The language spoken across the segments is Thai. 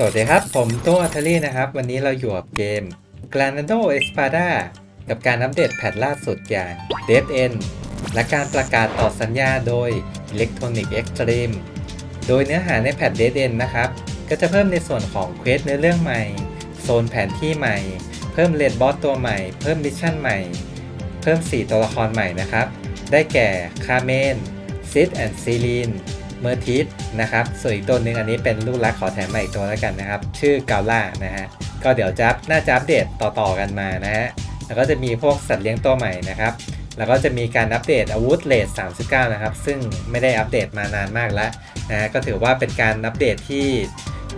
สวัสดีครับ ผมตัวอัทลี่นะครับ วันนี้เราอยู่กับเกม Granado Espada กับการอัปเดตแพทล่าสุดอย่าง Dead End และการประกาศต่อสัญญาโดย Electronic Extreme โดยเนื้อหาในแพท Dead End นะครับ ก็จะเพิ่มในส่วนของเควสเนื้อเรื่องใหม่ โซนแผนที่ใหม่ เพิ่มเลดบอสตัวใหม่ เพิ่มมิชชั่นใหม่ เพิ่ม 4 ตัวละครใหม่นะครับ ได้แก่คาเมนซิดแอนด์ซีลีน เมอร์ทิสนะครับ ส่วนอีกตัวหนึ่งอันนี้เป็นลูกรักขอแถมมาอีกตัวแล้วกันนะครับ ชื่อกาล่านะฮะ ก็เดี๋ยวจะน่าจะอัปเดตต่อๆกันมานะฮะ แล้วก็จะมีพวกสัตว์เลี้ยงตัวใหม่นะครับ แล้วก็จะมีการอัปเดตอาวุธเลท39 นะครับ ซึ่งไม่ได้อัปเดตมานานมากแล้วนะฮะก็ถือว่าเป็นการอัปเดตที่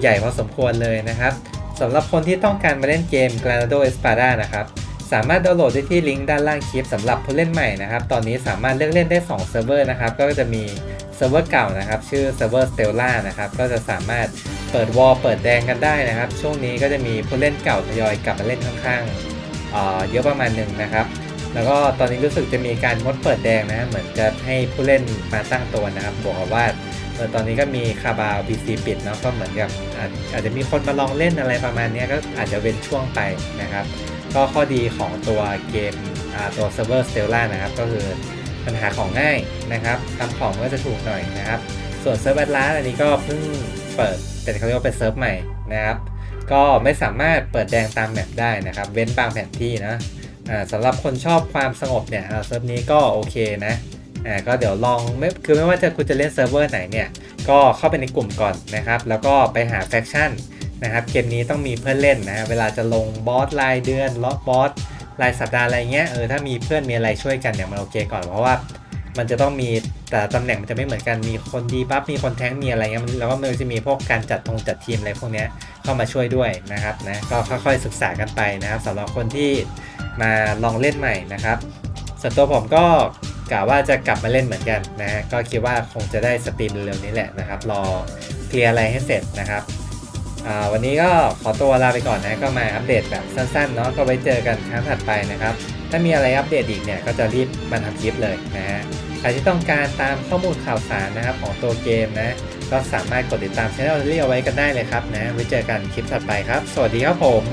ใหญ่พอสมควรเลยนะครับสำหรับคนที่ต้องการมาเล่นเกม Granado Espada นะครับ สามารถดาวน์โหลดได้ที่ลิงก์ด้านล่างคลิปสำหรับผู้เล่นใหม่นะครับ ตอนนี้สามารถเลือกเล่นได้2เซิร์ฟเวอร์นะครับ ก็จะมีเซิร์ฟเวอร์เก่านะครับ ชื่อเซิร์ฟเวอร์ Stella นะครับ ก็จะสามารถเปิดวอลเปิดแดงกันได้นะครับ ช่วงนี้ก็จะมีผู้เล่นเก่าทยอยกลับมาเล่นค่อนข้างเเยอะประมาณหนึ่งนะครับ แล้วก็ตอนนี้รู้สึกจะมีการงดเปิดแดงนะ เหมือนจะให้ผู้เล่นมาตั้งตัวนะครับ บอกว่าตอนนี้ก็มีคาบาว BC ปิดเนาะ ก็เหมือนกับอาจอาจจะมีคนมาลองเล่นอะไรประมาณนี้ก็อาจจะเว้นช่วงไปนะครับ ก็ข้อดีของตัวเกมตัวเซิร์ฟเวอร์สเตลล่านะครับ ก็คือปัญหาของง่ายนะครับทำของก็จะถูกหน่อยนะครับ ส่วนเซิร์ฟแอดลาสอันนี้ก็เพิ่งเปิดเป็นเขาเรียกว่าเป็นเซิร์ฟใหม่นะครับ ก็ไม่สามารถเปิดแดงตามแมปได้นะครับ เว้นบางแผนที่นะสำหรับคนชอบความสงบเนี่ยเซิร์ฟนี้ก็โอเคนะอ่าก็เดี๋ยวลองไม่คือไม่ว่าจะคุณจะเล่นเซิร์ฟเวอร์ไหนเนี่ย ก็เข้าไปในกลุ่มก่อนนะครับ แล้วก็ไปหาแฟคชั่น นะครับเกมนี้ต้องมีเพื่อนเล่นนะเวลาจะลงบอสรายเดือนล็อกบอสรายสัปดาห์อะไรเงี้ยเออถ้ามีเพื่อนมีอะไรช่วยกันเนี่ยมันโอเคก่อนเพราะว่ามันจะต้องมีแต่ตำแหน่งมันจะไม่เหมือนกันมีคนดีบัฟมีคนแท้งมีอะไรเงี้ยมันแล้วก็มันจะมีพวกการจัดทงจัดทีมอะไรพวกเนี้ยเข้ามาช่วยด้วยนะครับนะก็ค่อยๆศึกษากันไปนะครับสำหรับคนที่มาลองเล่นใหม่นะครับส่วนตัวผมก็กะว่าจะกลับมาเล่นเหมือนกันนะก็คิดว่าคงจะได้สตรีมเร็วๆนี้แหละนะครับ รอเคลียร์อะไรให้เสร็จนะครับ วันนี้ก็ขอตัวลาไปก่อนนะก็มาอัปเดตแบบสั้นๆเนาะก็ไว้เจอกันครั้งถัดไปนะครับ ถ้ามีอะไรอัปเดตอีกเนี่ยก็จะรีบมาทำคลิปเลยนะฮะใครที่ต้องการตามข้อมูลข่าวสารนะครับของตัวเกมนะก็สามารถกดติดตามช่องเรียเอาไว้กันได้เลยครับนะไว้เจอกันคลิปถัดไปครับ สวัสดีครับผม